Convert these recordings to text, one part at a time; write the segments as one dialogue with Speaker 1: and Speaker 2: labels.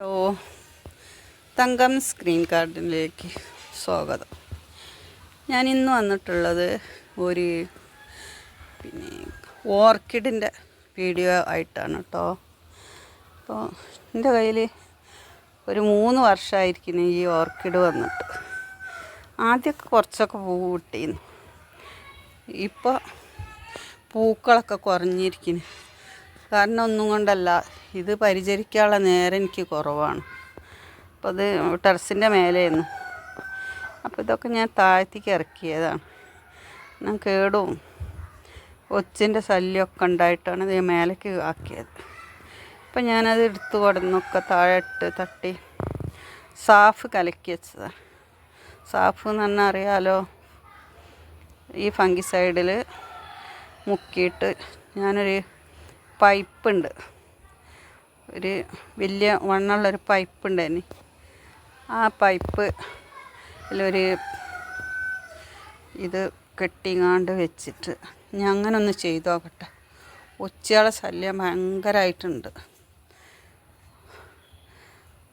Speaker 1: Hello തങ്കം screen കാർഡിലേക്ക് സ്വാഗതം. ഞാൻ ഇന്ന് വന്നിട്ടുള്ളത് ഒരു പിന്നെ ഓർക്കിഡിന്റെ വീഡിയോ ആയിട്ടാണ് കേട്ടോ അപ്പോൾ എന്റെ കയ്യിൽ ഒരു മൂന്ന് വർഷമായിരിക്കുന്നു ഈ ഓർക്കിഡ് വന്നിട്ട്. ആദ്യമൊക്കെ കുറച്ചൊക്കെ പൂ കിട്ടിയിരുന്നു. ഇപ്പോൾ പൂക്കളൊക്കെ കുറഞ്ഞിരിക്കുന്നു. കാരണം ഒന്നും കൊണ്ടല്ല. ഇത് പരിചരിക്കാനുള്ള നേരം എനിക്ക് കുറവാണ്. അപ്പോൾ അത് ടെറസിന്റെ മേലെയായിരുന്നു. അപ്പോൾ ഇതൊക്കെ ഞാൻ താഴ്ത്തിക്ക് ഇറക്കിയതാണ്. ഞാൻ കേടും. ഒച്ചിന്റെ ശല്യമൊക്കെ ഉണ്ടായിട്ടാണ് ഇത് മേലേക്ക് ആക്കിയത്. അപ്പം ഞാനത് എടുത്ത് കൊടുന്നൊക്കെ താഴെ ഇട്ട് തട്ടി സാഫ് കലക്കി വെച്ചതാണ് സാഫ് എന്ന് പറഞ്ഞാൽ അറിയാലോ ഈ ഫംഗിസൈഡിൽ മുക്കിയിട്ട് ഞാനൊരു പൈപ്പുണ്ട്. ഒരു വലിയ വണ്ണമുള്ളൊരു പൈപ്പ് അതിന്. ആ പൈപ്പ് ഒരു ഇത് കെട്ടിങ്ങാണ്ട് വെച്ചിട്ട് ഞാൻ അങ്ങനെ ഒന്ന് ചെയ്തു നോക്കട്ടെ. ഉച്ചയാളെ ശല്യം ഭയങ്കരമായിട്ടുണ്ട്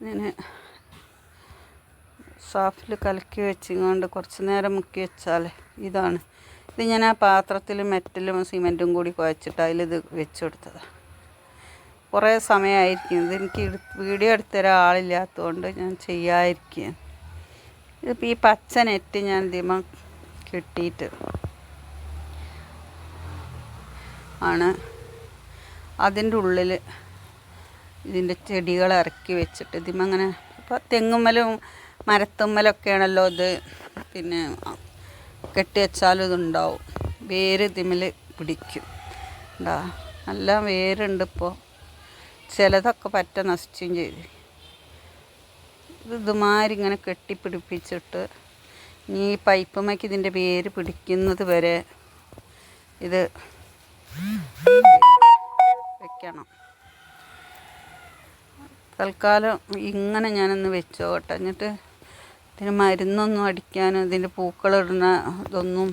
Speaker 1: ഞാൻ സാഫിൽ കലക്കി വെച്ചിങ്ങാണ്ട് കുറച്ച് നേരം മുക്കി വെച്ചാൽ ഇതാണ്. ഇത് ഞാൻ ആ പാത്രത്തിൽ മെറ്റലും സിമെന്റും കൂടി കുഴച്ചിട്ട് അതിലിത് വെച്ച് കൊടുത്തതാണ് കുറേ സമയമായിരിക്കും. ഇത് എനിക്ക് വീഡിയോ എടുത്തരാൻ ആളില്ലാത്തതുകൊണ്ട് ഞാൻ ചെയ്യാതിരിക്കുകയാണ്. ഇതിപ്പോൾ ഈ പച്ച നെറ്റ് ഞാൻ ഇതിമ കെട്ടിയിട്ട് ആണ് അതിന്റെ ഉള്ളിൽ ഇതിന്റെ ചെടികൾ ഇറക്കി വെച്ചിട്ട് ഇതിമ അങ്ങനെ ഇപ്പോൾ തെങ്ങുമ്മലും മരത്തുമ്മലൊക്കെയാണല്ലോ ഇത് പിന്നെ കെട്ടി വെച്ചാലും ഇതുണ്ടാവും വേര് തിമിൽ പിടിക്കും. ഉണ്ടാ നല്ല വേരുണ്ട് ഇപ്പോൾ ചിലതൊക്കെ പറ്റ നശിച്ചും ചെയ്ത്. ഇത് ഇതുമാതിരി ഇങ്ങനെ കെട്ടിപ്പിടിപ്പിച്ചിട്ട് ഈ പൈപ്പ് മേക്ക് ഇതിന്റെ വേര് പിടിക്കുന്നത് വരെ ഇത് വെക്കണം. തൽക്കാലം ഇങ്ങനെ ഞാനൊന്ന് വെച്ചോട്ടെ. എന്നിട്ട് ഇതിന് മരുന്നൊന്നും അടിക്കാനും ഇതിന്റെ പൂക്കളിടുന്ന ഇതൊന്നും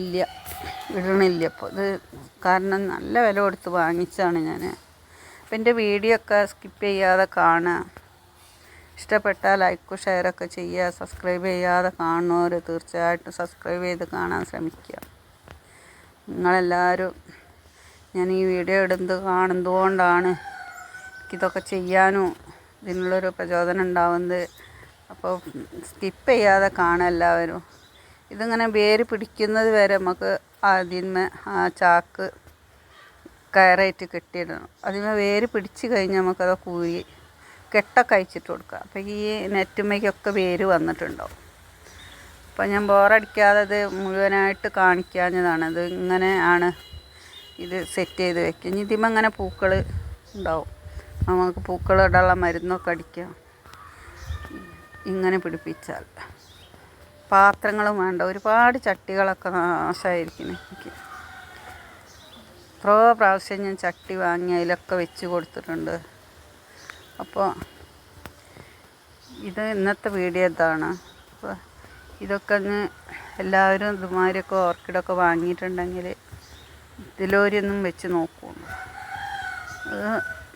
Speaker 1: ഇല്ല. ഇടണില്ല. അപ്പോൾ ഇത് കാരണം നല്ല വില കൊടുത്ത് വാങ്ങിച്ചാണ് ഞാൻ. അപ്പം എന്റെ വീഡിയോ ഒക്കെ സ്കിപ്പ് ചെയ്യാതെ കാണുക. ഇഷ്ടപ്പെട്ടാൽ ലൈക്കും ഷെയറൊക്കെ ചെയ്യുക. സബ്സ്ക്രൈബ് ചെയ്യാതെ കാണുന്നവർ തീർച്ചയായിട്ടും സബ്സ്ക്രൈബ് ചെയ്ത് കാണാൻ ശ്രമിക്കുക. നിങ്ങളെല്ലാവരും ഞാൻ ഈ വീഡിയോ ഇടുന്നത് കാണുന്നതുകൊണ്ടാണ് എനിക്കിതൊക്കെ ചെയ്യാനും ഇതിനുള്ളൊരു പ്രചോദനം ഉണ്ടാവുന്നത്. അപ്പോൾ സ്കിപ്പ് ചെയ്യാതെ കാണുക എല്ലാവരും ഇതിങ്ങനെ വേര് പിടിക്കുന്നത് വരെ നമുക്ക് ആദ്യമേ ആ ചാക്ക് കയറായിട്ട് കെട്ടിയിടണം. അതിന്മേ വേര് പിടിച്ച് കഴിഞ്ഞാൽ നമുക്കത് കൂരി കെട്ടൊക്കെ അയച്ചിട്ട് കൊടുക്കുക അപ്പോൾ ഈ നെറ്റുമ്മയ്ക്കൊക്കെ വേര് വന്നിട്ടുണ്ടാവും. അപ്പോൾ ഞാൻ ബോറടിക്കാതെ ഇത് മുഴുവനായിട്ട് കാണിക്കാഞ്ഞതാണ്. ഇത് ഇങ്ങനെ ആണ് ഇത് സെറ്റ് ചെയ്ത് വെക്കുക. ഇനി ഇതിമ്മ ഇങ്ങനെ പൂക്കൾ ഉണ്ടാവും. നമുക്ക് പൂക്കൾ മരുന്നൊക്കെ അടിക്കാം. ഇങ്ങനെ പിടിപ്പിച്ചാൽ. പാത്രങ്ങളും വേണ്ട ഒരുപാട് ചട്ടികളൊക്കെ നാശമായിരിക്കുന്നു എനിക്ക്. എത്രയോ പ്രാവശ്യം ഞാൻ ചട്ടി വാങ്ങി അതിലൊക്കെ വെച്ച് കൊടുത്തിട്ടുണ്ട്. അപ്പോൾ ഇത് ഇന്നത്തെ വീഡിയോ ഇതാണ്. അപ്പോൾ ഇതൊക്കെ ഒന്ന് എല്ലാവരും ഇതുമാതിരിയൊക്കെ ഓർക്കിഡൊക്കെ വാങ്ങിയിട്ടുണ്ടെങ്കിൽ ഇതിലൊരൊന്നും വെച്ച് നോക്കൂ.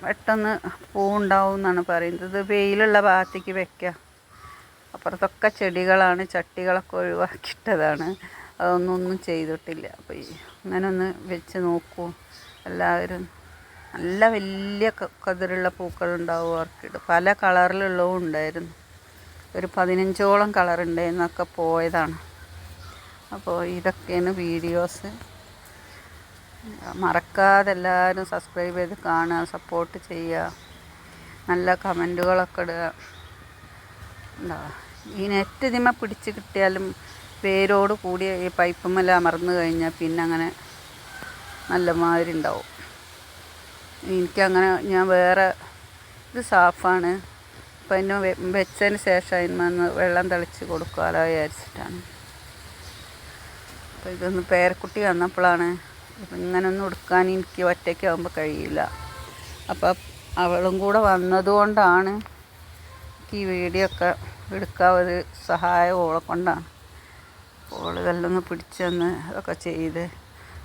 Speaker 1: പെട്ടെന്ന് പൂവുണ്ടാവും എന്നാണ് പറയുന്നത്. ഇത് വെയിലുള്ള ഭാഗത്തേക്ക് വെക്കുക. അപ്പുറത്തൊക്കെ ചെടികളാണ് ചട്ടികളൊക്കെ ഒഴിവാക്കിയിട്ടതാണ്. അതൊന്നും ഒന്നും ചെയ്തിട്ടില്ല. അപ്പോൾ അങ്ങനെ ഒന്ന് വെച്ച് നോക്കൂ. എല്ലാവരും നല്ല വലിയ കതിരുള്ള പൂക്കളുണ്ടാവും ഓർക്കിഡ് പല കളറിലുള്ളതും ഉണ്ടായിരുന്നു. ഒരു പതിനഞ്ചോളം കളറുണ്ടായിരുന്നൊക്കെ പോയതാണ്. അപ്പോൾ ഇതൊക്കെയാണ് വീഡിയോസ്. മറക്കാതെ എല്ലാവരും സബ്സ്ക്രൈബ് ചെയ്ത് കാണുക സപ്പോർട്ട് ചെയ്യുക. നല്ല കമന്റുകളൊക്കെ ഇടുക. എന്താ ഈ നെറ്റ് ഇതിമ പിടിച്ച് കിട്ടിയാലും വേരോട് കൂടി ഈ പൈപ്പുമ്മല അമർന്നു കഴിഞ്ഞാൽ പിന്നെ അങ്ങനെ നല്ല മാതിരി ഉണ്ടാവും. എനിക്കങ്ങനെ ഞാൻ വേറെ ഇത് സാഫാണ്. അപ്പം അതിന് വെച്ചതിന് ശേഷം അതിന്മേന്ന് വെള്ളം തളിച്ച് കൊടുക്കാമല്ലോ വിചാരിച്ചിട്ടാണ്. അപ്പോൾ ഇതൊന്ന് പേരക്കുട്ടി വന്നപ്പോഴാണ് ഇങ്ങനൊന്നും എടുക്കാൻ എനിക്ക് ഒറ്റയ്ക്കാകുമ്പോൾ കഴിയില്ല. അപ്പം അവളും കൂടെ വന്നതുകൊണ്ടാണ് എനിക്ക് ഈ വീഡിയോ ഒക്കെ എടുക്കാൻ ഒരു സഹായം ഓളെ കൊണ്ടാണ്. ഓൾ ഇതെല്ലാം ഒന്ന് പിടിച്ച് തന്ന് അതൊക്കെ ചെയ്ത്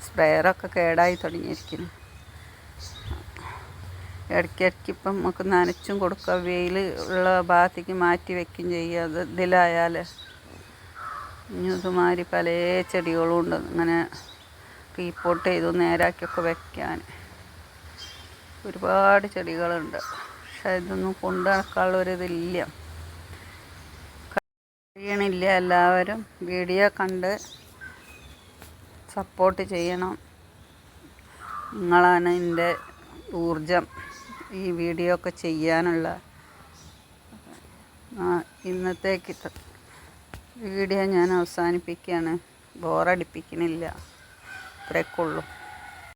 Speaker 1: സ്പ്രെയറൊക്കെ കേടായി തുടങ്ങിയിരിക്കുന്നു. ഇടയ്ക്കിടയ്ക്ക് ഇപ്പം നമുക്ക് നനച്ചും കൊടുക്കുക വെയിൽ ഉള്ള ഭാഗത്തേക്ക് മാറ്റി വെക്കുകയും ചെയ്യുക. അത് ഇതിലായാൽ ഇനി ഇതുമാതിരി പല ചെടികളും ഉണ്ട്. ഇങ്ങനെ റീപ്പോർട്ട് ചെയ്തു നേരാക്കിയൊക്കെ വെക്കാൻ ഒരുപാട് ചെടികളുണ്ട്. പക്ഷെ ഇതൊന്നും കൊണ്ടു നടക്കാനുള്ള ഒരു ഇതില്ല. കഴിയണില്ല എല്ലാവരും. വീഡിയോ കണ്ട് സപ്പോർട്ട് ചെയ്യണം. നിങ്ങളാണ് എന്റെ ഊർജം ഈ വീഡിയോ ഒക്കെ ചെയ്യാനുള്ള. ഇന്നത്തേക്ക് വീഡിയോ ഞാൻ അവസാനിപ്പിക്കുകയാണ് ബോറടിപ്പിക്കണില്ല. ഇത്രയൊക്കെ ഉള്ളൂ.